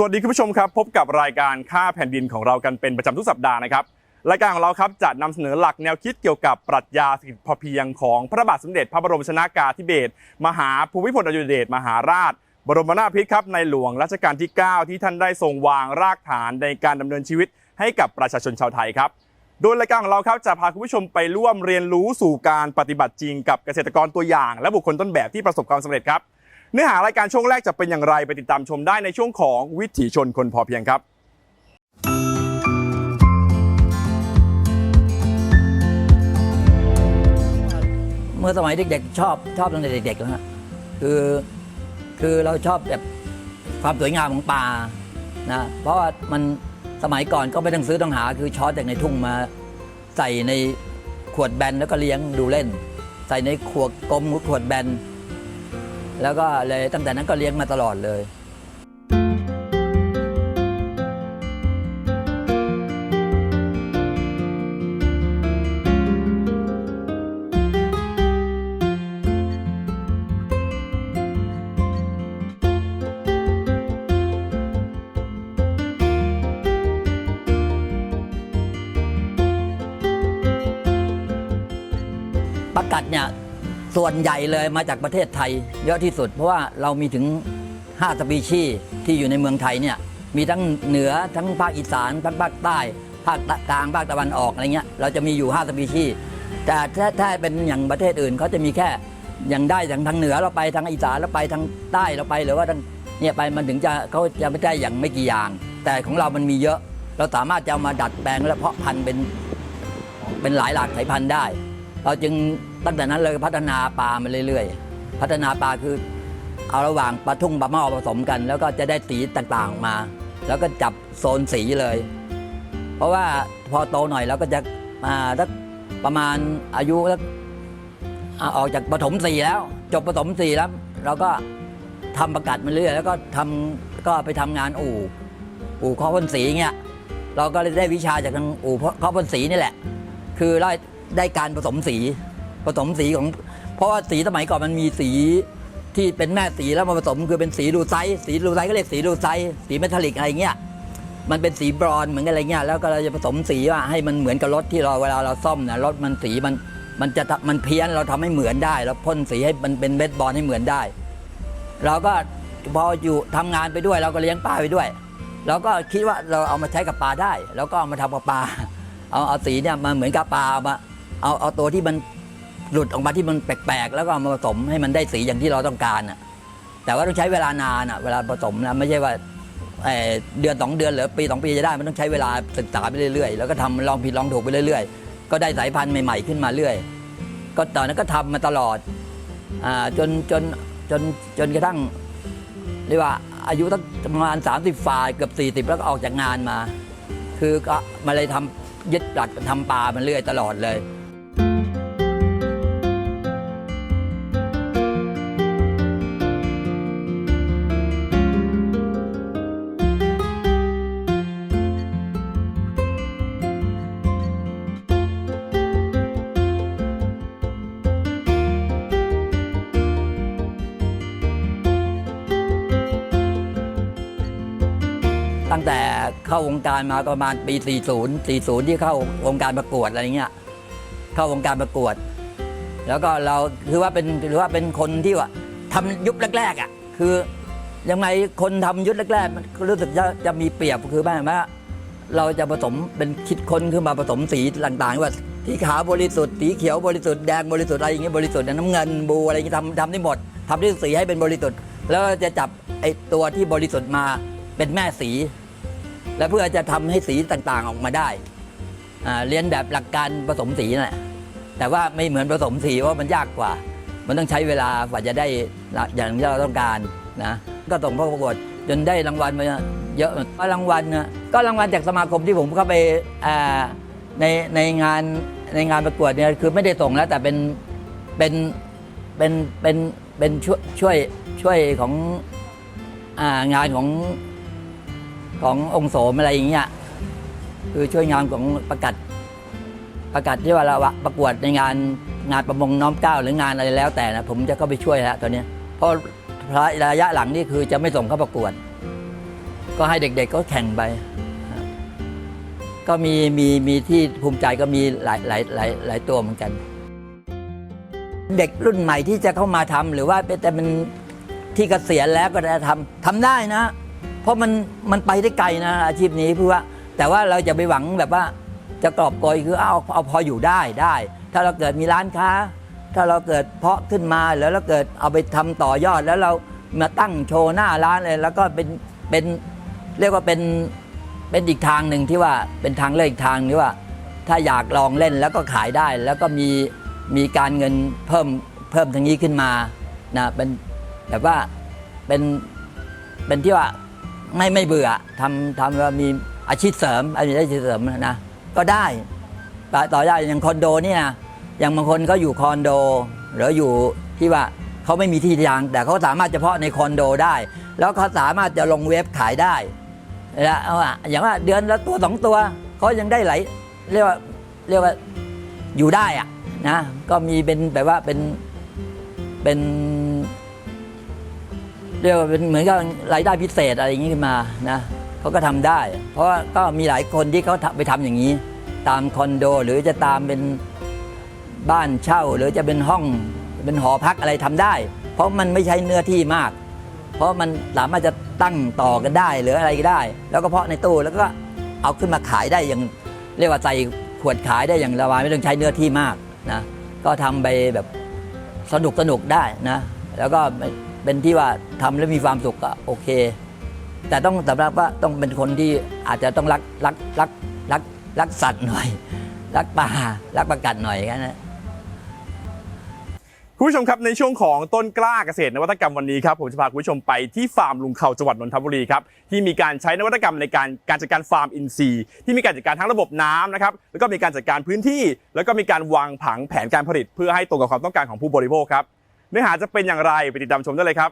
สวัสดีคุณผู้ชมครับพบกับรายการค่าแผ่นดินของเรากันเป็นประจำทุกสัปดาห์นะครับรายการของเราครับจะนำเสนอหลักแนวคิดเกี่ยวกับปรัชญาเศรษฐกิจพอเพียงของพระบาทสมเด็จพระบรมชนากาธิเบศรมหาภูมิพลอดุลยเดชมหาราช บรมนาถบพิตรครับในหลวงรัชกาลที่ 9 ที่ท่านได้ทรงวางรากฐานในการดำเนินชีวิตให้กับประชาชนชาวไทยครับโดยรายการของเราครับจะพาคุณผู้ชมไปร่วมเรียนรู้สู่การปฏิบัติจริงกับเกษตรกรตัวอย่าง และบุคคลต้นแบบที่ประสบความสำเร็จครับ เนื้อหารายการช่วงแรกจะเป็นอย่างไรไปติดตามชมได้ในช่วงของวิถีชนคนพอเพียงครับเมื่อสมัยเด็กๆชอบชอบตั้งแต่เด็กๆแล้วฮะคือคือเราชอบแบบความสวยงามของป่านะเพราะว่ามันสมัยก่อนก็ไม่ต้องซื้อต้องหา คือช้อนจากในทุ่งมาใส่ในขวดแบนแล้วก็เลี้ยงดูเล่น ใส่ในขวดกลมขวดแบน แล้วก็เลยตั้งแต่นั้นก็เลี้ยงมาตลอดเลย วนใหญ่เลยมาจากประเทศไทย เยอะที่สุด เพราะว่าเรามีถึง5สปีชีที่อยู่ในเมืองไทยเนี่ยมีทั้งเหนือทั้งภาคอีสานทั้งภาคใต้ ภาคกลางภาคตะวันออกอะไรเงี้ยเราจะมีอยู่5สปีชีแต่ถ้าถ้าเป็นอย่างประเทศอื่นเขาจะมีแค่อย่างได้ทางทางเหนือเราไปทางอีสานเราไปทางใต้เราไปหรือว่าทางเนี่ยไปมันถึงจะเขาจะไม่ได้อย่างไม่กี่อย่าง แต่ของเรามันมีเยอะ เราสามารถจะเอามาดัดแปลงและเพาะพันธุ์เป็นเป็นหลายหลากสายพันธุ์ได้ เราจึงตั้งแต่นั้นเลยพัฒนาปลามาเรื่อยๆ พัฒนาปลาคือเอาระหว่างปลาทุ่งปลาเม่าผสมกัน แล้วก็จะได้สีต่างๆออกมา แล้วก็จับโซนสีเลย เพราะว่าพอโตหน่อยเราก็จะมาสักประมาณอายุสักอออกจากปฐมสี่แล้ว จบปฐมสี่แล้ว เราก็ทำประกาศมาเรื่อยแล้วก็ทำก็ไปทำงานอู่ อู่ข้อพ่นสีเงี้ยเราก็เลยได้วิชาจากทางอู่ข้อพ่นสีนี่แหละ คือได้ ได้การผสมสีผสมสีของ เพราะว่าสีสมัยก่อนมันมีสีที่เป็นแม่สีแล้วมาผสมคือเป็นสีดูไซส์สีดูไซส์ก็เรียกสีดูไซส์สีเมทัลลิกอะไรเงี้ยมันเป็นสีบรอนเหมือนกันอะไรเงี้ยแล้วก็เราจะผสมสีว่าให้มันเหมือนกับรถที่เราเวลาเราซ่อมนะรถมันสีมันมันจะมันเพี้ยนเราทำให้เหมือนได้แล้วพ่นสีให้มันเป็นเบสบอลให้เหมือนได้เราก็พออยู่ทำงานไปด้วยเราก็เลี้ยงปลาไปด้วยเราก็คิดว่าเราเอามาใช้กับปลาได้ แล้วก็เอามาทำกับปลาเอาเอาสีเนี่ยมาเหมือนกับปลามา เอาเอาตัวที่มันหลุดออกมาที่มันแปลกๆ แล้วก็มาผสมให้มันได้สีอย่างที่เราต้องการน่ะแต่ว่าต้องใช้เวลานานอะเวลาผสมนะไม่ใช่ว่าเเดือนสองเดือนหรือปีสองปีจะได้มันต้องใช้เวลาศึกษาไปเรื่อยๆ แล้วก็ทำลองผิดลองถูกไปเรื่อยๆ ก็ได้สายพันธุ์ใหม่ๆขึ้นมาเรื่อย ก็ตอนนั้นก็ทำมาตลอดอจนจนจนจนกระทั่งเรียกว่าอายุตั้งประมาณ30ฝ่ายเกือบ 40 แล้วก็ออกจากงานมา คือก็มาเลยทำยึดหลักทำปลามันเรื่อยตลอดเลย การมาประมาณปี 40 40 ที่เข้าวงการประกวดอะไรเงี้ยเข้าวงการประกวด แล้วก็เราคือว่าเป็นถือว่าเป็นคนที่ว่าทำยุคแรกๆอะคือยังไงคนทำยุคแรกๆมันรู้สึกจะจะมีเปรียบคือแม่ว่าเราจะผสมเป็นคิดค้นขึ้นมาผสมสีต่างๆว่าสีขาวบริสุทธิ์สีเขียวบริสุทธิ์แดงบริสุทธิ์อะไรอย่างเงี้ยบริสุทธิ์น้ำเงินบูอะไรอย่างเงี้ยทำทำได้หมดทำได้สีให้เป็นบริสุทธิ์ แล้วจะจับไอตัวที่บริสุทธิ์มาเป็นแม่สี และเพื่อจะทำให้สีต่างๆออกมาได้เรียนแบบหลักการผสมสีนั่นแหละแต่ว่าไม่เหมือนผสมสีเพราะมันยากกว่า มันต้องใช้เวลากว่าจะได้อย่างที่เราต้องการนะก็ส่งเข้าประกวดจนได้รางวัลมาเยอะก็รางวัลนะก็รางวัลจากสมาคมที่ผมเข้าไปในในงานในงานประกวดเนี่ยคือไม่ได้ส่งแล้วแต่เป็นเป็นเป็นเป็นเป็นช่วยช่วยช่วยของอางานของ ขององค์โสมอะไรอย่างเงี้ยคือช่วยงานของประกาศประกาศที่ว่าเราประกวดในงานงานประมงน้อมเก้าหรืองานอะไรแล้วแต่นะผมจะเข้าไปช่วยแล้วตอนนี้เพราะระยะหลังนี่คือจะไม่ส่งเข้าประกวด ก็ให้เด็กๆก็แข่งไป ก็มีมีมีที่ภูมิใจก็มีหลายหลายหลายหลายตัวเหมือนกัน เด็กรุ่นใหม่ที่จะเข้ามาทำหรือว่าเป็นแต่มันที่เกษียณแล้วก็จะทำทำได้นะ ราะมันมันไปได้ไกลนะอาชีพนี้เพื่อว่าแต่ว่าเราจะไปหวังแบบว่าจะกรอบโกยคือเอาเอาพออยู่ได้ได้ ถ้าเราเกิดมีร้านค้า ถ้าเราเกิดเพาะขึ้นมาแล้วเราเกิดเอาไปทำต่อยอดแล้วเรามาตั้งโชว์หน้าร้านเลยแล้วก็เป็นเป็นเรียกว่าเป็นเป็นอีกทางหนึ่งที่ว่าเป็นทางเลือกอีกทางที่ว่า ถ้าอยากลองเล่นแล้วก็ขายได้ แล้วก็มีมีการเงินเพิ่มเพิ่มทางนี้ขึ้นมานะเป็นแบบว่าเป็นเป็นที่ว่า ไม่ไม่เบื่อทำทำแล้วมีอาชีพเสริมอาชีพเสริมนะก็ได้ต่อต่อยอดอย่างคอนโดเนี่ยอย่างบางคนเขาอยู่คอนโดหรืออยู่ที่ว่าเขาไม่มีที่ทาง แต่เขาสามารถเฉพาะในคอนโดได้ แล้วเขาสามารถจะลงเว็บขายได้แล้วอาอะอย่างว่าเดือนละตัวสองตัวเขายังได้ไหลเรียกว่าเรียกว่าอยู่ได้อะนะก็มีเป็นแบบว่าเป็นเป็น เรียกว่าเป็นเหมือนกับรายได้พิเศษอะไรอย่างนี้ขึ้นมานะเขาก็ทำได้ เพราะว่าก็มีหลายคนที่เขาไปทำอย่างนี้ ตามคอนโดหรือจะตามเป็นบ้านเช่า หรือจะเป็นห้องเป็นหอพักอะไรทำได้ เพราะมันไม่ใช้เนื้อที่มาก เพราะมันสามารถจะตั้งต่อกันได้หรืออะไรก็ได้ แล้วก็เพาะในตู้แล้วก็เอาขึ้นมาขายได้อย่างเรียกว่าใส่ขวดขายได้อย่างระบายไม่ต้องใช้เนื้อที่มากนะก็ทำไปแบบสนุกสนุกได้นะแล้วก็ เป็นที่ว่าทำแล้วมีความสุขก็โอเค แต่ต้องสำหรับว่าต้องเป็นคนที่อาจจะต้องรักรักรักรักรักสัตว์หน่อย รักป่ารักประกัดหน่อยกันนะคุณผู้ชมครับในช่วงของต้นกล้าเกษตรนวัตกรรมวันนี้ครับผมจะพาคุณผู้ชมไปที่ฟาร์มลุงเขาจังหวัดนนทบุรีครับที่มีการใช้นวัตกรรมในการการจัดการฟาร์มอินทรีย์ที่มีการจัดการทั้งระบบน้ำนะครับแล้วก็มีการจัดการพื้นที่ แล้วก็มีการวางผังแผนการผลิต เพื่อให้ตรงกับความต้องการของผู้บริโภคครับ เนื้อหาจะเป็นอย่างไรไปติดตามชมได้เลยครับ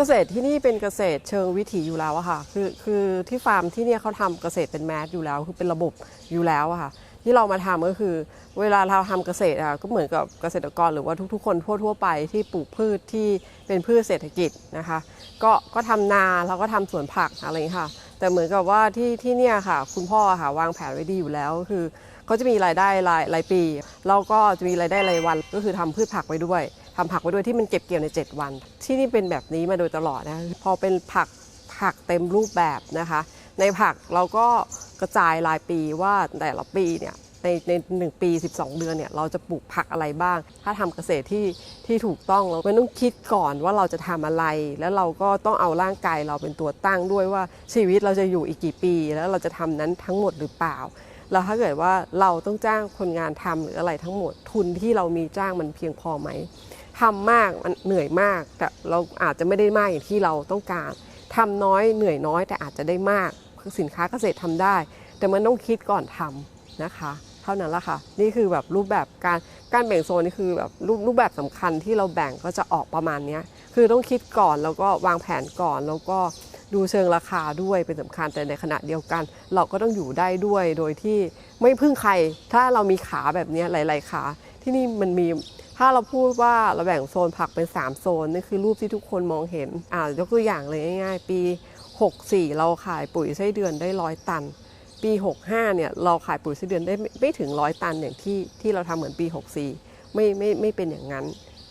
เกษตรที่นี่เป็นเกษตรเชิงวิถีอยู่แล้วอะค่ะ คือคือที่ฟาร์มที่เนี่ยเขาทำเกษตรเป็นแมสอยู่แล้ว คือเป็นระบบอยู่แล้วอะค่ะ ที่เรามาทำก็คือ เวลาเราทำเกษตรอะก็เหมือนกับเกษตรกรหรือว่าทุกๆ คนทั่วๆไปที่ปลูกพืชที่เป็นพืชเศรษฐกิจนะคะ ก็ก็ทำนาเราก็ทำสวนผักอะไรอย่างเงี้ค่ะ แต่เหมือนกับว่าที่ที่เนี่ยค่ะ คุณพ่อค่ะวางแผนไว้ดีอยู่แล้วคือเขาจะมีรายได้รายรายปี แล้วก็จะมีรายได้รายวันก็คือทำพืชผักไว้ด้วย ทำผักไว้ด้วยที่มันเก็บเกี่ยวใน 7 วัน ที่นี่เป็นแบบนี้มาโดยตลอดนะพอเป็นผักผักเต็มรูปแบบนะคะ ในผักเราก็กระจายรายปีว่าแต่ละปีเนี่ยในในหนึ่งปี 12 เดือนเนี่ยเราจะปลูกผักอะไรบ้าง ถ้าทำเกษตรที่ที่ถูกต้องเราไม่ต้องคิดก่อนว่าเราจะทำอะไร แล้วเราก็ต้องเอาร่างกายเราเป็นตัวตั้งด้วยว่าชีวิตเราจะอยู่อีกกี่ปี แล้วเราจะทำนั้นทั้งหมดหรือเปล่า แล้วถ้าเกิดว่าเราต้องจ้างคนงานทำหรืออะไรทั้งหมดทุนที่เรามีจ้างมันเพียงพอไหม ทำมากมันเหนื่อยมาก แต่เราอาจจะไม่ได้มากอย่างที่เราต้องการทำน้อยเหนื่อยน้อยแต่อาจจะได้มากคือสินค้าเกษตรทำได้ แต่มันต้องคิดก่อนทำนะคะ เท่านั้นละค่ะ นี่คือแบบรูปแบบการการแบ่งโซนนี่คือแบบรูปรูปแบบสำคัญที่เราแบ่งก็จะออกประมาณนี้คือต้องคิดก่อนแล้วก็วางแผนก่อนแล้วก็ดูเชิงราคาด้วยเป็นสำคัญแต่ในขณะเดียวกัน เราก็ต้องอยู่ได้ด้วยโดยที่ไม่พึ่งใคร ถ้าเรามีขาแบบนี้หลาย ๆ ขาที่นี่มันมี ถ้าเราพูดว่าเราแบ่งโซนผักเป็น 3 โซนนี่คือรูปที่ทุกคนมองเห็นอ่ายกตัวอย่างเลยง่ายๆ ปี 64 เราขายปุ๋ยไส้เดือนได้ร้อยตัน ปี 65 เนี่ยเราขายปุ๋ยไส้เดือนได้ไม่ถึงร้อยตันอย่างที่ที่เราทำเหมือนปี 64 ไม่ไม่ไม่เป็นอย่างนั้น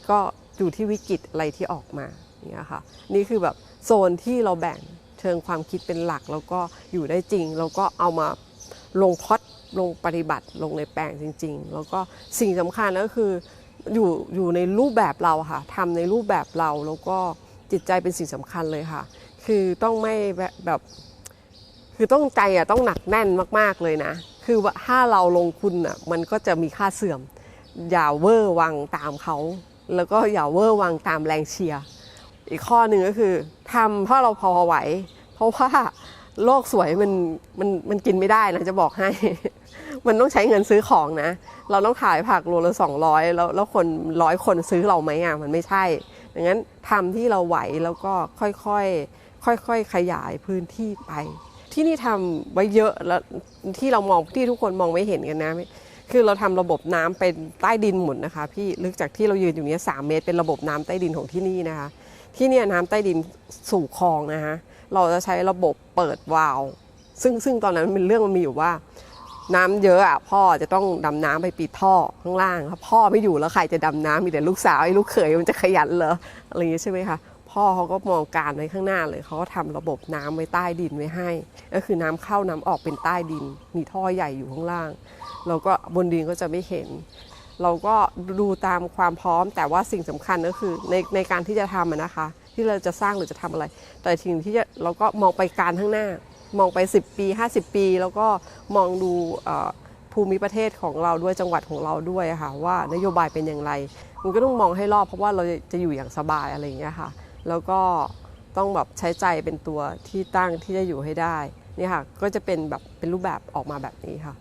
ก็อยู่ที่วิกฤตอะไรที่ออกมาเงี้ยค่ะนี่คือแบบโซนที่เราแบ่งเชิงความคิดเป็นหลักแล้วก็อยู่ได้จริงแล้วก็เอามาลงพอดลงปฏิบัติลงในแปลงจริง ๆ แล้วก็สิ่งสำคัญก็คือ อยู่อยู่ในรูปแบบเราค่ะทำในรูปแบบเราแล้วก็จิตใจเป็นสิ่งสำคัญเลยค่ะ คือต้องไม่แบบแบบคือต้องใจอะต้องหนักแน่นมากๆเลยนะ คือว่าถ้าเราลงทุนอะมันก็จะมีค่าเสื่อม อย่าเวอร์วังตามเขา แล้วก็อย่าเวอร์วังตามแรงเชียร์อีกข้อหนึ่งก็คือทำเพราะเราพอไหว เพราะว่า โลกสวยมันมันมันกินไม่ได้นะจะบอกให้ มันต้องใช้เงินซื้อของนะ เราต้องขายผักโลละ200แล้วแล้วคนร้อยคนซื้อเราไหมอะมันไม่ใช่ ดังนั้นทำที่เราไหวแล้วก็ค่อยๆค่อยๆขยายพื้นที่ไป ที่นี่ทำไว้เยอะแล้วที่เรามองที่ทุกคนมองไม่เห็นกันนะคือเราทำระบบน้ำเป็นใต้ดินหมดนะคะ พี่ลึกจากที่เรายืนอยู่เนี้ยสามเมตร เป็นระบบน้ำใต้ดินของที่นี่นะคะ ที่เนี่ยน้ำใต้ดินสู่คลองนะคะ เราจะใช้ระบบเปิดวาล์วซึ่งซึ่งตอนนั้นเป็นเรื่องมันมีอยู่ว่า น้ำเยอะอะพ่อจะต้องดำน้ำไปปิดท่อข้างล่างถ้าพ่อไม่อยู่แล้วใครจะดำน้ำมีแต่ลูกสาวไอ้ลูกเขยมันจะขยันเหรออะไรอย่างงี้ใช่ไหมคะพ่อเขาก็มองการไว้ข้างหน้าเลยเขาก็ทำระบบน้ำไว้ใต้ดินไว้ให้ ก็คือน้ำเข้าน้ำออกเป็นใต้ดิน มีท่อใหญ่อยู่ข้างล่าง เราก็บนดินก็จะไม่เห็น เราก็ดูตามความพร้อมแต่ว่าสิ่งสำคัญก็คือในในการที่จะทำนะคะ ที่เราจะสร้างหรือจะทำอะไร แต่สิ่งที่จะเราก็มองไปการข้างหน้า มองไป 10 ปี 50 ปี แล้วก็มองดูภูมิประเทศของเราด้วยจังหวัดของเราด้วยค่ะว่านโยบายเป็นอย่างไร มันก็ต้องมองให้รอบเพราะว่าเราจะอยู่อย่างสบายอะไรอย่างเงี้ยค่ะ แล้วก็ต้องแบบใช้ใจเป็นตัวที่ตั้งที่จะอยู่ให้ได้นี่ค่ะก็จะเป็นแบบเป็นรูปแบบออกมาแบบนี้ค่ะ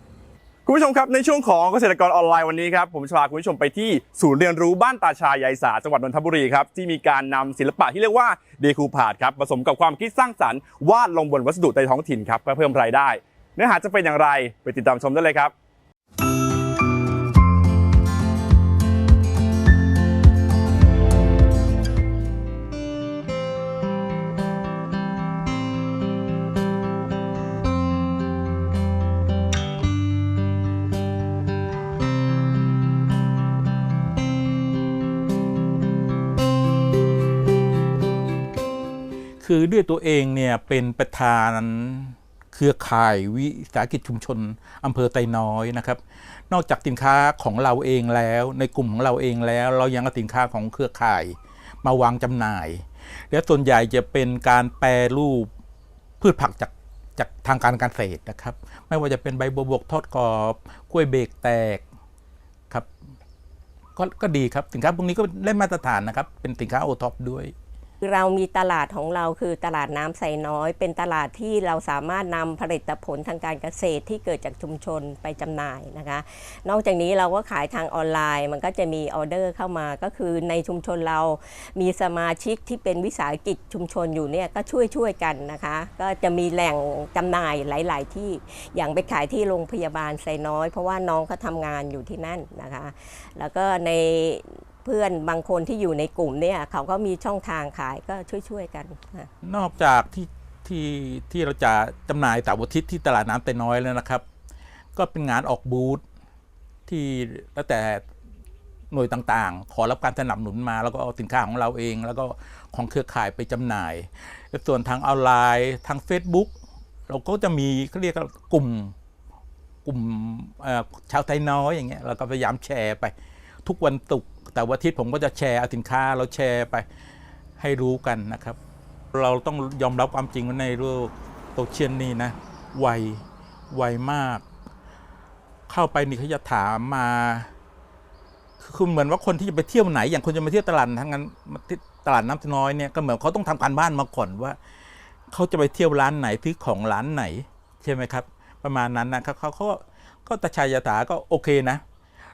คุณผู้ชมครับในช่วงของเกษตรกรออนไลน์วันนี้ครับผมจะพาคุณผู้ชมไปที่ศูนย์เรียนรู้บ้านตาชายายสาจังหวัดนนทบุรีครับที่มีการนำศิลปะที่เรียกว่าเดคูพาดครับผสมกับความคิดสร้างสรรค์วาดลงบนวัสดุในท้องถิ่นครับเพื่อเพิ่มรายได้ เนื้อหาจะเป็นอย่างไรไปติดตามชมได้เลยครับ คือด้วยตัวเองเนี่ยเป็นประธานเครือข่ายวิสาหกิจชุมชนอำเภอไตน้อยนะครับ นอกจากสินค้าของเราเองแล้ว ในกลุ่มของเราเองแล้ว เรายังเอาสินค้าของเครือข่ายมาวางจำหน่าย และส่วนใหญ่จะเป็นการแปรรูปพืชผักจากจากทางการเกษตรนะครับ ไม่ว่าจะเป็นใบบัวบกทอดกรอบกล้วยเบรกแตกครับก็ก็ดีครับสินค้าพวกนี้ก็ได้มาตรฐานนะครับ เป็นสินค้าโอท็อปด้วย เรามีตลาดของเราคือตลาดน้ำไซน้อย เป็นตลาดที่เราสามารถนำผลิตผลทางการเกษตรที่เกิดจากชุมชนไปจำหน่ายนะคะ นอกจากนี้เราก็ขายทางออนไลน์ มันก็จะมีออเดอร์เข้ามาก็คือในชุมชนเรามีสมาชิกที่เป็นวิสาหกิจชุมชนอยู่เนี่ยก็ช่วยช่วยกันนะคะ ก็จะมีแหล่งจำหน่ายหลาย ๆ ที่อย่างไปขายที่โรงพยาบาลไซน้อย เพราะว่าน้องเขาทำงานอยู่ที่นั่นนะคะ แล้วก็ใน เพื่อนบางคนที่อยู่ในกลุ่มเนี่ยเขาก็มีช่องทางขายก็ช่วยๆกันค่ะนอกจากที่ที่ที่เราจะจำหน่ายเสาร์อาทิตย์ที่ตลาดน้ำไตน้อยแล้วนะครับ ก็เป็นงานออกบูธที่แล้วแต่หน่วยต่างๆ ขอรับการสนับสนุนมา แล้วก็เอาสินค้าของเราเอง แล้วก็ของเครือข่ายไปจำหน่ายส่วนทางออนไลน์ทาง Facebook เราก็จะมีเขาเรียกกลุ่มกลุ่มชาวไทยน้อยอย่างเงี้ยเราก็พยายามแชร์ไป ทุกวันศุกร์ แต่วันอาทิตย์ผมก็จะแชร์เอาสินค้าเราแชร์ไปให้รู้กันนะครับ เราต้องยอมรับความจริงว่าในโลกโซเชียลนี่นะไวไวมาก เข้าไปนี่เขาจะถามมาคือเหมือนว่าคนที่จะไปเที่ยวไหน อย่างคนจะมาเที่ยวตลาดทั้งนั้นตลาดน้ำน้อยเนี่ยก็เหมือนเขาต้องทำการบ้านมาก่อนว่าเขาจะไปเที่ยวร้านไหนซื้อของร้านไหน ใช่ไหมครับ ประมาณนั้นนะครับเขาเขาก็ตาชายยถาก็โอเคนะ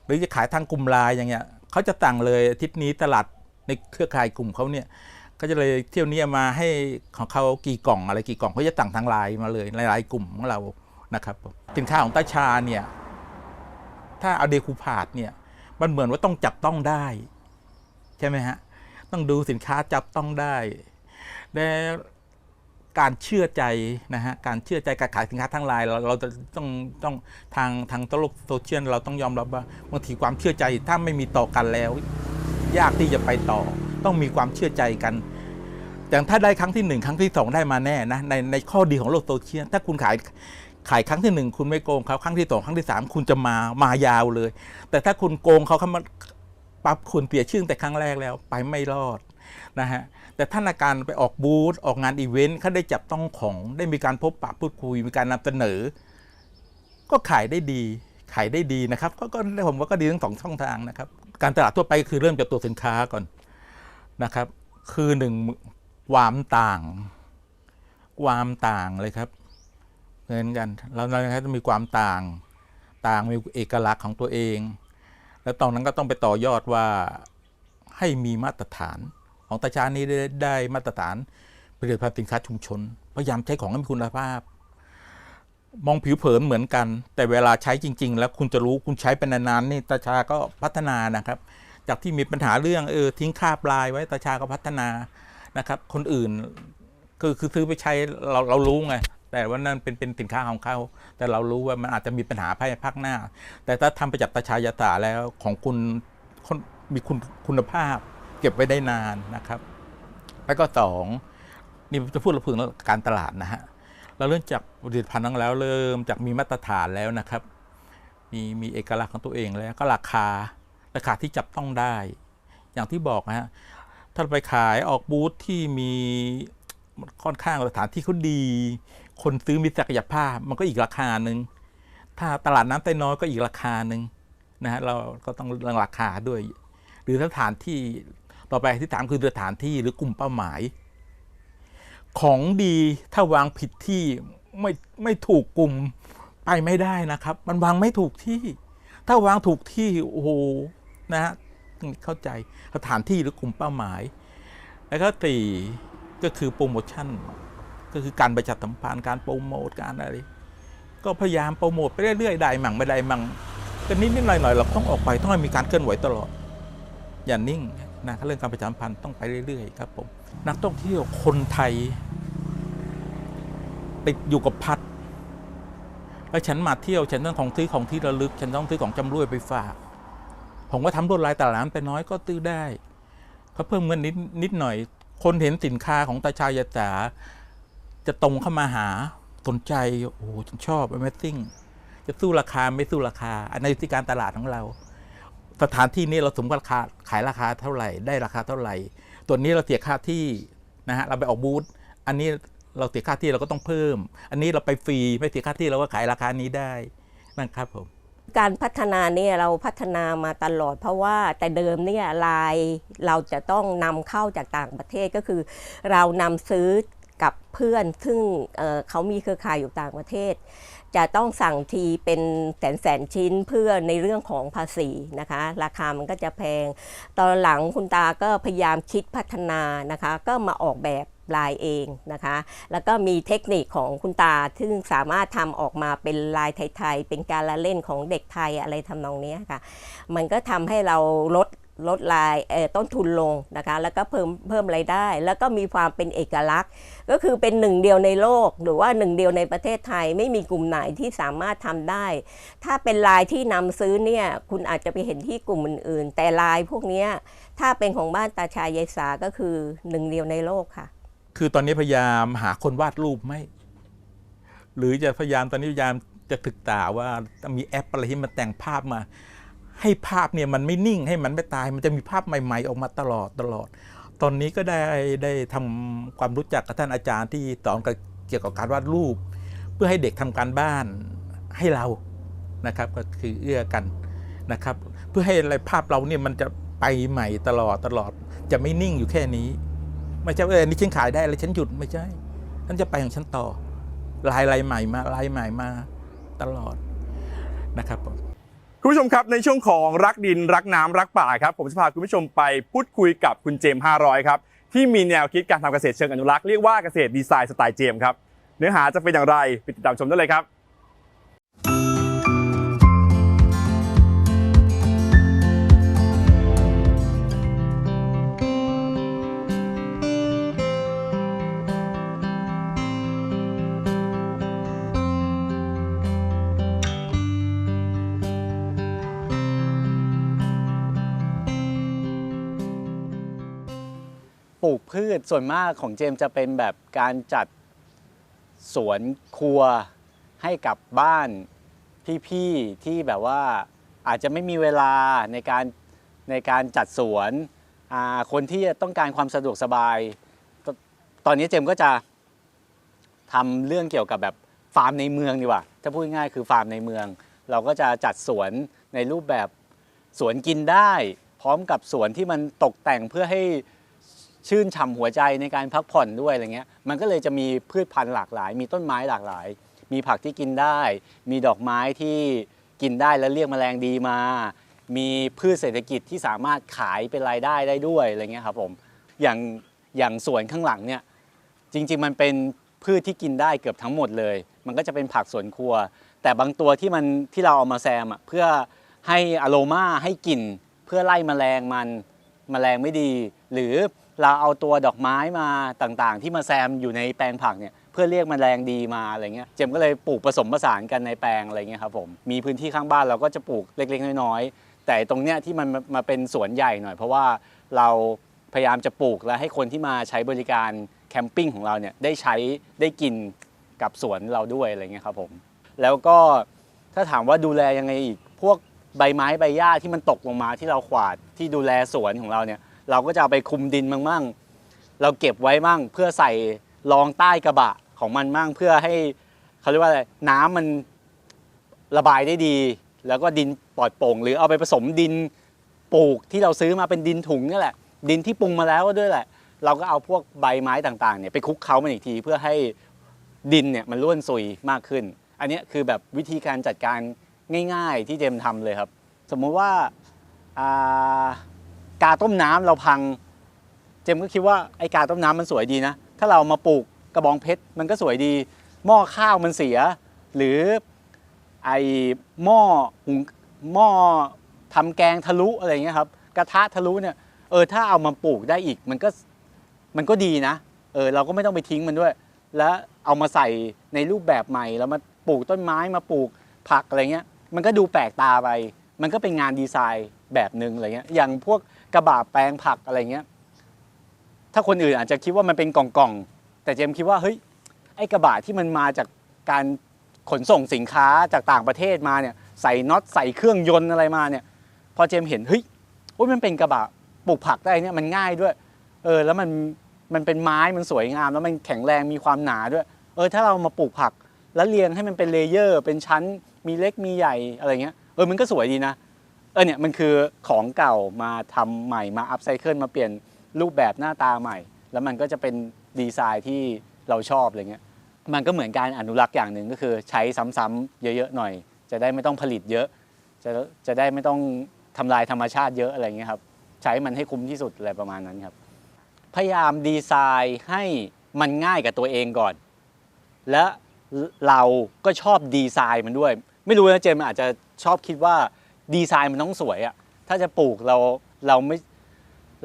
หรือจะขายทางกลุ่มไลน์อย่างเงี้ย เขาจะสั่งเลยอาทิตย์นี้ตลาดในเครือข่ายกลุ่มเขาเนี่ยก็จะเลยเที่ยวนี้มาให้ของเขากี่กล่องอะไรกี่กล่องเขาจะสั่งทางไลน์มาเลยหลายๆกลุ่มของเรานะครับสินค้าของตาชาเนี่ยถ้าเอาเดคูพาดเนี่ยมันเหมือนว่าต้องจับต้องได้ ใช่ไหมฮะ ต้องดูสินค้าจับต้องได้ และ การเชื่อใจนะฮะการเชื่อใจการขายสินค้าทางไลน์เราเราจะต้องต้องทางทางโลกโซเชียลเราต้องยอมรับว่าบางทีความเชื่อใจถ้าไม่มีต่อกันแล้ว ยากที่จะไปต่อ ต้องมีความเชื่อใจกันอย่างถ้าได้ครั้งที่หนึ่งครั้งที่สองได้มาแน่นะในในข้อดีของโลกโซเชียลถ้าคุณขายขายครั้งที่หนึ่งคุณไม่โกงเขาครั้งที่สองครั้งที่สามคุณจะมามายาวเลย แต่ถ้าคุณโกงเขาเข้ามาปั๊บคุณเสียชื่อแต่ครั้งแรกแล้วไปไม่รอดนะฮะ แต่ถ้าในการไปออกบูธออกงานอีเวนต์เขาได้จับต้องของได้มีการพบปะพูดคุย มีการนำเสนอ ก็ขายได้ดี ขายได้ดีนะครับ ก็ก็ผมว่าก็ดีทั้งสองช่องทางนะครับ การตลาดทั่วไปคือเริ่มจากตัวสินค้าก่อนนะครับ คือหนึ่งความต่าง ความต่างเลยครับเหมือนกันเราเราต้องมีความต่างต่างมีเอกลักษณ์ของตัวเอง แล้วตอนนั้นก็ต้องไปต่อยอดว่าให้มีมาตรฐาน ของตาชานี้ได้ไดมาตรฐานผลิตภัณฑ์สินค้าชุมชน พยายามใช้ของให้มีคุณภาพ มองผิวเผินเหมือนกัน แต่เวลาใช้จริง ๆ แล้วคุณจะรู้คุณใช้เป็นนานๆนี่ตาชาก็พัฒนานะครับ จากที่มีปัญหาเรื่องเออทิ้งคราบลายไว้ตาชาก็พัฒนานะครับ คนอื่นคือคือซื้อไปใช้เราเรารู้ไงแต่ว่านั่นเป็นเป็นสินค้าของเขา แต่เรารู้ว่ามันอาจจะมีปัญหาภายภาคหน้า แต่ถ้าทำไปจากตาชายาตาแล้วของคุณคมีคุณคุณภาพ เก็บไว้ได้นานนะครับ แล้วก็สองนี่จะพูดเราพึงแล้วการตลาดนะฮะเราเริ่มจากผลิตภัณฑ์นั้นแล้ว เริ่มจากมีมาตรฐานแล้วนะครับ มีมีเอกลักษณ์ของตัวเองแล้วก็ราคาราคาที่จับต้องได้ อย่างที่บอกนะฮะถ้าไปขายออกบูธที่มีค่อนข้างสถานที่เขาดี คนซื้อมีศักยภาพมันก็อีกราคาหนึ่งถ้าตลาดน้ำไต้น้อยก็อีกราคาหนึ่งนะฮะเราก็ต้องเรื่องราคาด้วย หรือสถานที่ ต่อไปที่ถามคือสถานที่หรือกลุ่มเป้าหมาย ของดีถ้าวางผิดที่ไม่ไม่ถูกกลุ่มไปไม่ได้นะครับ มันวางไม่ถูกที่ ถ้าวางถูกที่โอ้โหนะฮะเข้าใจสถานที่หรือกลุ่มเป้าหมาย แล้วก็ตีก็คือโปรโมชั่นก็คือการประชาสัมพันธ์การโปรโมทการอะไรก็พยายามโปรโมทไปเรื่อยๆได้มั่งไม่ได้มั่งก็นิดๆหน่อยๆเราต้องออกไปต้องมีการเคลื่อนไหวตลอด อย่านิ่ง นะเรื่องการประชาสัมพันธ์ต้องไปเรื่อยๆครับผมนักท่องเที่ยวคนไทย ติดอยู่กับพัดแล้วฉันมาเที่ยวฉันต้องของซื้อของที่ระลึก ฉันต้องซื้อของจำรวยไปฝาก ผมก็ทำรวดลายตลาดน้ำไปน้อยก็ซื้อได้เขาเพิ่มเงินนิดนิดหน่อย คนเห็นสินค้าของตาชายาจ๋าจะตรงเข้ามาหาสนใจโอ้โหฉันชอบ Amazing จะสู้ราคาไม่สู้ราคา อันในที่การตลาดของเรา สถานที่นี้เราสมราคาขายราคาเท่าไหร่ ได้ราคาเท่าไหร่ ตัวนี้เราเสียค่าที่นะฮะเราไปออกบูธอันนี้เราเสียค่าที่เราก็ต้องเพิ่ม อันนี้เราไปฟรีไม่เสียค่าที่เราก็ขายราคานี้ได้นั่นครับผมการพัฒนาเนี่ยเราพัฒนามาตลอดเพราะว่าแต่เดิมเนี่ยลายเราจะต้องนำเข้าจากต่างประเทศก็คือ เรานำซื้อกับเพื่อนซึ่งเเขามีเครือข่ายอยู่ต่างประเทศ จะต้องสั่งทีเป็นแสนแสนชิ้นเพื่อในเรื่องของภาษีนะคะ ราคามันก็จะแพง ตอนหลังคุณตาก็พยายามคิดพัฒนานะคะ ก็มาออกแบบลายเองนะคะ แล้วก็มีเทคนิคของคุณตา ซึ่งสามารถทำออกมาเป็นลายไทยๆ เป็นการละเล่นของเด็กไทยอะไรทำนองนี้ค่ะ มันก็ทำให้เราลด ลดลายต้นทุนลงนะคะแล้วก็เพิ่มเพิ่มรายได้ แล้วก็มีความเป็นเอกลักษณ์ ก็คือเป็นหนึ่งเดียวในโลก หรือว่าหนึ่งเดียวในประเทศไทยไม่มีกลุ่มไหนที่สามารถทำได้ ถ้าเป็นลายที่นำซื้อเนี่ยคุณอาจจะไปเห็นที่กลุ่มอื่น ๆ แต่ลายพวกนี้ถ้าเป็นของบ้านตาชายยายสาก็คือหนึ่งเดียวในโลกค่ะ คือตอนนี้พยายามหาคนวาดรูปไหมหรือจะพยายามตอนนี้พยายามจะศึกษาว่ามีแอปอะไรที่มันแต่งภาพมา ให้ภาพเนี่ยมันไม่นิ่งให้มันไม่ตาย มันจะมีภาพใหม่ ๆ ออกมาตลอดตลอด ตอนนี้ก็ได้ได้ทำความรู้จักกับท่านอาจารย์ที่สอนเกี่ยวกับการวาดรูป เพื่อให้เด็กทำการบ้านให้เรานะครับก็คือเอื้อกันนะครับ เพื่อให้อะไรภาพเราเนี่ยมันจะไปใหม่ตลอดตลอด จะไม่นิ่งอยู่แค่นี้ ไม่ใช่ว่าเอออันนี้ฉันขายได้แล้วฉันหยุดไม่ใช่ฉันจะไปของฉันต่อลายลายใหม่มาลายใหม่มาตลอดนะครับผม คุณผู้ชมครับในช่วงของรักดินรักน้ำรักป่าครับผมจะพาคุณผู้ชมไปพูดคุยกับคุณเจมส์500ครับที่มีแนวคิดการทำเกษตรเชิงอนุรักษ์เรียกว่าเกษตรดีไซน์สไตล์เจมส์ครับเนื้อหาจะเป็นอย่างไรไปติดตามชมได้เลยครับ พืชส่วนมากของเจมจะเป็นแบบการจัดสวนครัวให้กับบ้านพี่ๆที่แบบว่าอาจจะไม่มีเวลาในการในการจัดสวนคนที่ต้องการความสะดวกสบายตตอนนี้เจมก็จะทำเรื่องเกี่ยวกับแบบฟาร์มในเมืองดีกว่าถ้าพูดง่ายๆคือฟาร์มในเมือง เราก็จะจัดสวนในรูปแบบสวนกินได้ พร้อมกับสวนที่มันตกแต่งเพื่อให้ ชื่นฉ่ำหัวใจในการพักผ่อนด้วยอะไรเงี้ยมันก็เลยจะมีพืชพันธุ์หลากหลาย มีต้นไม้หลากหลาย มีผักที่กินได้ มีดอกไม้ที่กินได้แล้วเรียกแมลงดีมา มีพืชเศรษฐกิจที่สามารถขายเป็นรายได้ได้ด้วยอะไรเงี้ยครับผมอย่างอย่างสวนข้างหลังเนี่ยจริง ๆ มันเป็นพืชที่กินได้เกือบทั้งหมดเลย มันก็จะเป็นผักสวนครัว แต่บางตัวที่มันที่เราเอามาแซมอะเพื่อให้อโรมาให้กลิ่น เพื่อไล่แมลงมันแมลงไม่ดี หรือ เราเอาตัวดอกไม้มาต่างๆ ที่มาแซมอยู่ในแปลงผักเนี่ยเพื่อเรียกแมลงดีมาอะไรเงี้ยเจมก็เลยปลูกผสมผสานกันในแปลงอะไรเงี้ยครับผมมีพื้นที่ข้างบ้านเราก็จะปลูกเล็กๆ น้อยๆแต่ตรงเนี้ยที่มันมามาเป็นสวนใหญ่หน่อย เพราะว่าเราพยายามจะปลูกและให้คนที่มาใช้บริการแคมปิ้งของเราเนี่ยได้ใช้ได้กินกับสวนเราด้วยอะไรเงี้ยครับผมแล้วก็ถ้าถามว่าดูแลยังไงอีกพวกใบไม้ใบหญ้าที่มันตกลงมาที่เราขวาดที่ดูแลสวนของเราเนี่ย เราก็จะเอาไปคุมดินมั่งๆเราเก็บไว้มั่งเพื่อใส่รองใต้กระบะของมันมั่งเพื่อให้เขาเรียกว่าอะไรน้ำมันระบายได้ดี แล้วก็ดินปลอดโปร่ง หรือเอาไปผสมดินปลูกที่เราซื้อมาเป็นดินถุงนี่แหละ ดินที่ปรุงมาแล้วด้วยแหละ เราก็เอาพวกใบไม้ต่างๆเนี่ยไปคลุกเคล้ามันอีกทีเพื่อให้ดินเนี่ยมันร่วนซุยมากขึ้น อันนี้คือแบบวิธีการจัดการง่าย ๆ ที่เจมส์ทำเลยครับ สมมุติว่าอ่า กาต้มน้ำเราพัง เจมก็คิดว่าไอ้กาต้มน้ำมันสวยดีนะ ถ้าเรามาปลูกกระบองเพชรมันก็สวยดี หม้อข้าวมันเสีย หรือไอ้หม้อหุงหม้อทำแกงทะลุอะไรเงี้ยครับ กระทะทะลุเนี่ยเออถ้าเอามาปลูกได้อีกมันก็มันก็ดีนะเออเราก็ไม่ต้องไปทิ้งมันด้วย แล้วเอามาใส่ในรูปแบบใหม่แล้วมาปลูกต้นไม้มาปลูกผักอะไรเงี้ย มันก็ดูแปลกตาไป มันก็เป็นงานดีไซน์แบบหนึ่งอะไรเงี้ยอย่างพวก กระบะแปลงผักอะไรเงี้ย ถ้าคนอื่นอาจจะคิดว่ามันเป็นกล่องๆ แต่เจมคิดว่าเฮ้ยไอ้กระบะที่มันมาจากการขนส่งสินค้าจากต่างประเทศมาเนี่ยใส่น็อตใส่เครื่องยนต์อะไรมาเนี่ย พอเจมเห็นเฮ้ยโอ้ยมันเป็นกระบะปลูกผักได้เนี่ยมันง่ายด้วยเออแล้วมันมันเป็นไม้มันสวยงาม แล้วมันแข็งแรงมีความหนาด้วย เออถ้าเรามาปลูกผักแล้วเรียงให้มันเป็นเลเยอร์ เป็นชั้นมีเล็กมีใหญ่อะไรเงี้ยเออมันก็สวยดีนะ เออเนี่ยมันคือของเก่ามาทำใหม่มาอัพไซเคิลมาเปลี่ยนรูปแบบหน้าตาใหม่ แล้วมันก็จะเป็นดีไซน์ที่เราชอบอะไรเงี้ยมันก็เหมือนการอนุรักษ์อย่างหนึ่งก็คือใช้ซ้ำๆเยอะๆหน่อย จะได้ไม่ต้องผลิตเยอะจะจะได้ไม่ต้องทำลายธรรมชาติเยอะอะไรเงี้ยครับใช้มันให้คุ้มที่สุดอะไรประมาณนั้นครับพยายามดีไซน์ให้มันง่ายกับตัวเองก่อน และเราก็ชอบดีไซน์มันด้วย ไม่รู้นะเจมส์อาจจะชอบคิดว่า ดีไซน์มันต้องสวยอะถ้าจะปลูกเราเราไม่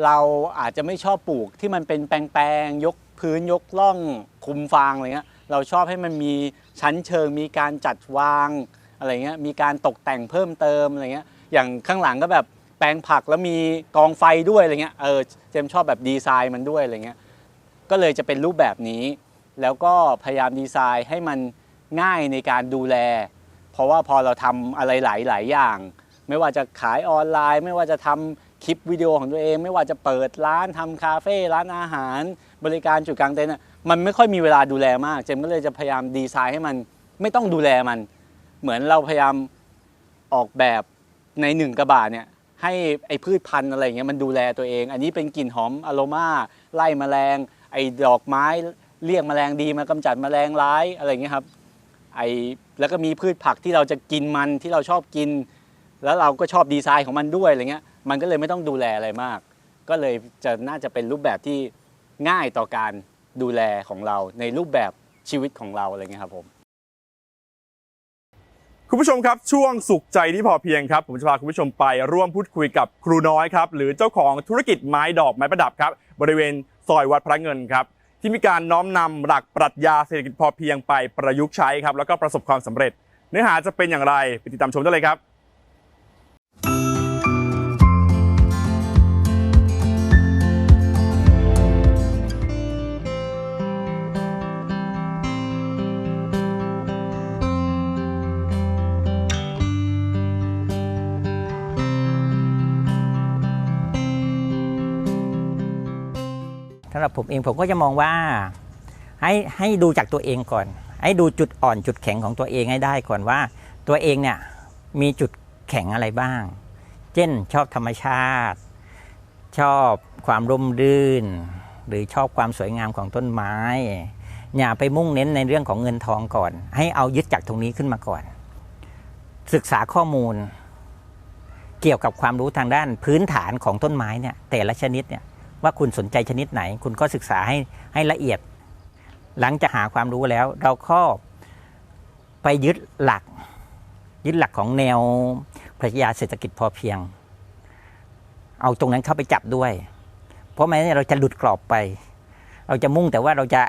เราอาจจะไม่ชอบปลูกที่มันเป็นแปลงๆยกพื้นยกล่องคุมฟางอะไรเงี้ยเราชอบให้มันมีชั้นเชิงมีการจัดวางอะไรเงี้ยมีการตกแต่งเพิ่มเติมอะไรเงี้ยอย่างข้างหลังก็แบบแปลงผักแล้วมีกองไฟด้วยอะไรเงี้ยเออเจมชอบแบบดีไซน์มันด้วยอะไรเงี้ยก็เลยจะเป็นรูปแบบนี้ แล้วก็พยายามดีไซน์ให้มันง่ายในการดูแล เพราะว่าพอเราทำอะไรหลาย ๆ อย่าง ไม่ว่าจะขายออนไลน์ ไม่ว่าจะทำคลิปวิดีโอของตัวเอง ไม่ว่าจะเปิดร้านทำคาเฟ่ร้านอาหาร บริการจุดกลางเต็นท์มันไม่ค่อยมีเวลาดูแลมาก เจมก็เลยจะพยายามดีไซน์ให้มันไม่ต้องดูแลมัน เหมือนเราพยายามออกแบบในหนึ่งกระบะเนี่ยให้ไอ้พืชพันธุ์อะไรเงี้ยมันดูแลตัวเอง อันนี้เป็นกลิ่นหอมอโรมาไล่แมลง ไอ้ดอกไม้เรียกแมลงดีมากำจัดแมลงร้ายอะไรเงี้ยครับไอ้แล้วก็มีพืชผักที่เราจะกินมันที่เราชอบกิน แล้วเราก็ชอบดีไซน์ของมันด้วยอะไรเงี้ยมันก็เลยไม่ต้องดูแลอะไรมาก ก็เลยจะน่าจะเป็นรูปแบบที่ง่ายต่อการดูแลของเราในรูปแบบชีวิตของเราอะไรเงี้ยครับผมคุณผู้ชมครับช่วงสุขใจที่พอเพียงครับ ผมจะพาคุณผู้ชมไปร่วมพูดคุยกับครูน้อยครับหรือเจ้าของธุรกิจไม้ดอกไม้ประดับครับ บริเวณซอยวัดพระเงินครับ ที่มีการน้อมนำหลักปรัชญาเศรษฐกิจพอเพียงไปประยุกต์ใช้ครับแล้วก็ประสบความสำเร็จ เนื้อหาจะเป็นอย่างไรไปติดตามชมได้เลยครับ รับผมเองผมก็จะมองว่า ให้ให้ดูจากตัวเองก่อน ให้ดูจุดอ่อนจุดแข็งของตัวเองให้ได้ก่อนว่า ตัวเองเนี่ยมีจุดแข็งอะไรบ้าง เช่นชอบธรรมชาติ ชอบความร่มรื่น หรือชอบความสวยงามของต้นไม้ อย่าไปมุ่งเน้นในเรื่องของเงินทองก่อน ให้เอายึดจากตรงนี้ขึ้นมาก่อน ศึกษาข้อมูล เกี่ยวกับความรู้ทางด้านพื้นฐานของต้นไม้เนี่ยแต่ละชนิดเนี่ย ว่าคุณสนใจชนิดไหน คุณก็ศึกษาให้ให้ละเอียด หลังจากหาความรู้แล้ว เราก็ไปยึดหลัก ยึดหลักของแนวปรัชญาเศรษฐกิจพอเพียง เอาตรงนั้นเข้าไปจับด้วย เพราะไม่งั้นเราจะหลุดกรอบไป เราจะมุ่งแต่ว่าเราจะ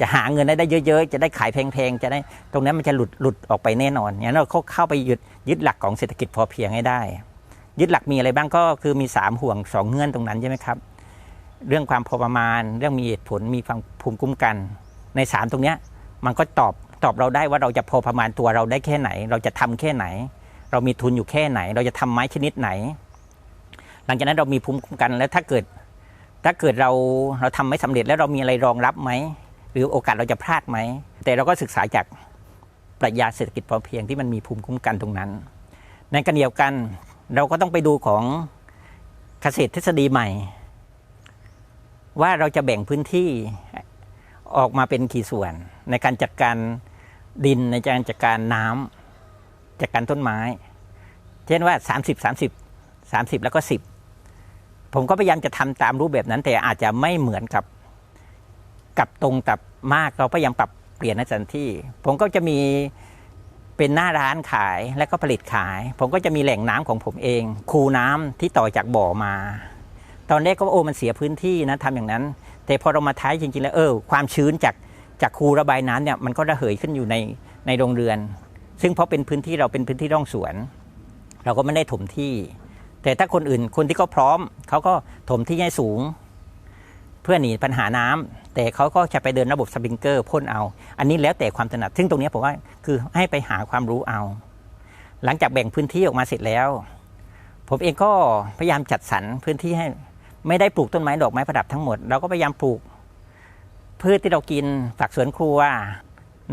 จะหาเงินได้เยอะ ๆ จะได้ขายแพงๆ จะได้ตรงนั้นมันจะหลุดหลุดออกไปแน่นอนอย่างนั้นเราเข้าไปยึดยึดหลักของเศรษฐกิจพอเพียงให้ได้ ยึดหลักมีอะไรบ้างก็คือมีสามห่วงสองเงื่อนตรงนั้นใช่ไหมครับ เรื่องความพอประมาณ เรื่องมีเหตุผลมีความภูมิคุ้มกัน ในสามตรงเนี้ยมันก็ตอบตอบเราได้ว่าเราจะพอประมาณตัวเราได้แค่ไหน เราจะทำแค่ไหน เรามีทุนอยู่แค่ไหน เราจะทำไม้ชนิดไหน หลังจากนั้นเรามีภูมิคุ้มกันแล้วถ้าเกิด ถ้าเกิดเราเราทำไม่สำเร็จแล้วเรามีอะไรรองรับไหมหรือโอกาสเราจะพลาดไหม แต่เราก็ศึกษาจากปรัชญาเศรษฐกิจพอเพียงที่มันมีภูมิคุ้มกันตรงนั้น ในกันเดียวกันเราก็ต้องไปดูของเกษตรทฤษฎีใหม่ ว่าเราจะแบ่งพื้นที่ออกมาเป็นกี่ส่วน ในการจัดการดินในการจัดการน้ำจัดการต้นไม้ เช่นว่า 30 30 30 แล้วก็ 10 ผมก็พยายามจะทำตามรูปแบบนั้น แต่อาจจะไม่เหมือนกับกับตรงกับมากเราพยายามปรับเปลี่ยนในสถานที่ ผมก็จะมีเป็นหน้าร้านขายและก็ผลิตขาย ผมก็จะมีแหล่งน้ำของผมเอง คูน้ำที่ต่อจากบ่อมา ตอนแรกก็โอ้มันเสียพื้นที่นะทำอย่างนั้น แต่พอเรามาท้ายจริงๆแล้วเออความชื้นจากจากคูระบายน้ำเนี่ยมันก็ระเหยขึ้นอยู่ในในโรงเรือน ซึ่งเพราะเป็นพื้นที่เราเป็นพื้นที่ร่องสวน เราก็ไม่ได้ถมที่ แต่ถ้าคนอื่นคนที่เขาพร้อมเขาก็ถมที่ให้สูง เพื่อหนีปัญหาน้ำแต่เขาก็จะไปเดินระบบสปริงเกอร์พ่นเอา อันนี้แล้วแต่ความถนัดซึ่งตรงนี้ผมว่าคือให้ไปหาความรู้เอา หลังจากแบ่งพื้นที่ออกมาเสร็จแล้ว ผมเองก็พยายามจัดสรรพื้นที่ให้ ไม่ได้ปลูกต้นไม้ดอกไม้ประดับทั้งหมด เราก็พยายามปลูกพืชที่เรากินฝักสวนครัว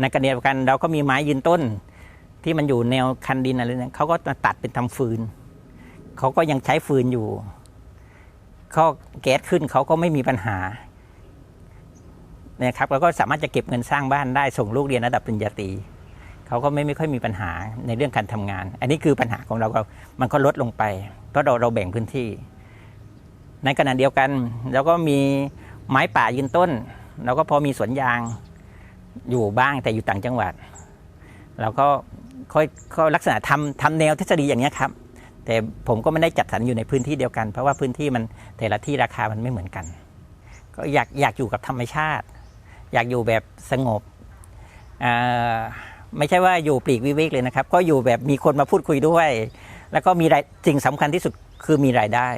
ในกระเดียวกัน เราก็มีไม้ยืนต้น ที่มันอยู่แนวคันดินอะไรเนี่ยเขาก็ตัดเป็นทำฟืนเขาก็ยังใช้ฟืนอยู่เขาแก๊สขึ้นเขาก็ไม่มีปัญหานะครับแล้วก็สามารถจะเก็บเงินสร้างบ้านได้ส่งลูกเรียนระดับปริญญาตรีเขาก็ไม่ไม่ค่อยมีปัญหาในเรื่องการทำงาน อันนี้คือปัญหาของเราก็มันก็ลดลงไป เพราะเราเราแบ่งพื้นที่ ในขณะเดียวกันเราก็มีไม้ป่ายืนต้นเราก็พอมีสวนยางอยู่บ้างแต่อยู่ต่างจังหวัด เราก็ค่อยก็ลักษณะทำทำแนวทฤษฎีอย่างเงี้ครับ แต่ผมก็ไม่ได้จัดสรรอยู่ในพื้นที่เดียวกัน เพราะว่าพื้นที่มันแต่ละที่ราคามันไม่เหมือนกัน ก็อยากอยากอยู่กับธรรมชาติ อยากอยู่แบบสงบไม่ใช่ว่าอยู่ปลีกวิเวกเลยนะครับ ก็อยู่แบบมีคนมาพูดคุยด้วย แล้วก็มีรายสิ่งสำคัญที่สุดคือมีรายได้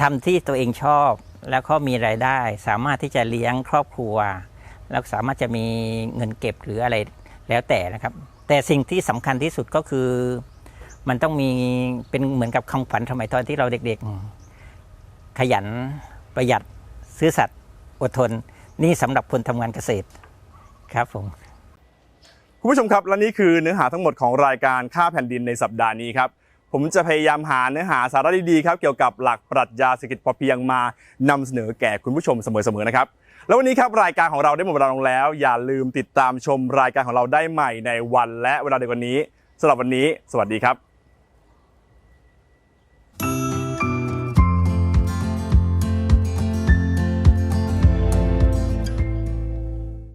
ทำที่ตัวเองชอบ แล้วก็มีรายได้ สามารถที่จะเลี้ยงครอบครัว แล้วสามารถจะมีเงินเก็บหรืออะไรแล้วแต่นะครับ แต่สิ่งที่สำคัญที่สุดก็คือ มันต้องมีเป็นเหมือนกับคำขวัญสมัยตอนที่เราเด็กๆ ขยันประหยัดซื่อสัตย์อดทน นี่สำหรับคนทำงานเกษตรครับผมคุณผู้ชมครับและนี่คือเนื้อหาทั้งหมดของรายการค่าแผ่นดินในสัปดาห์นี้ครับ ผมจะพยายามหาเนื้อหาสาระดีๆครับเกี่ยวกับหลักปรัชญาเศรษฐกิจพอเพียงมานำเสนอแก่คุณผู้ชมเสมอๆนะครับ แล้ววันนี้ครับรายการของเราได้หมดเวลาลงแล้ว อย่าลืมติดตามชมรายการของเราได้ใหม่ในวันและเวลาเดียวกันนี้สำหรับวันนี้ สวัสดีครับ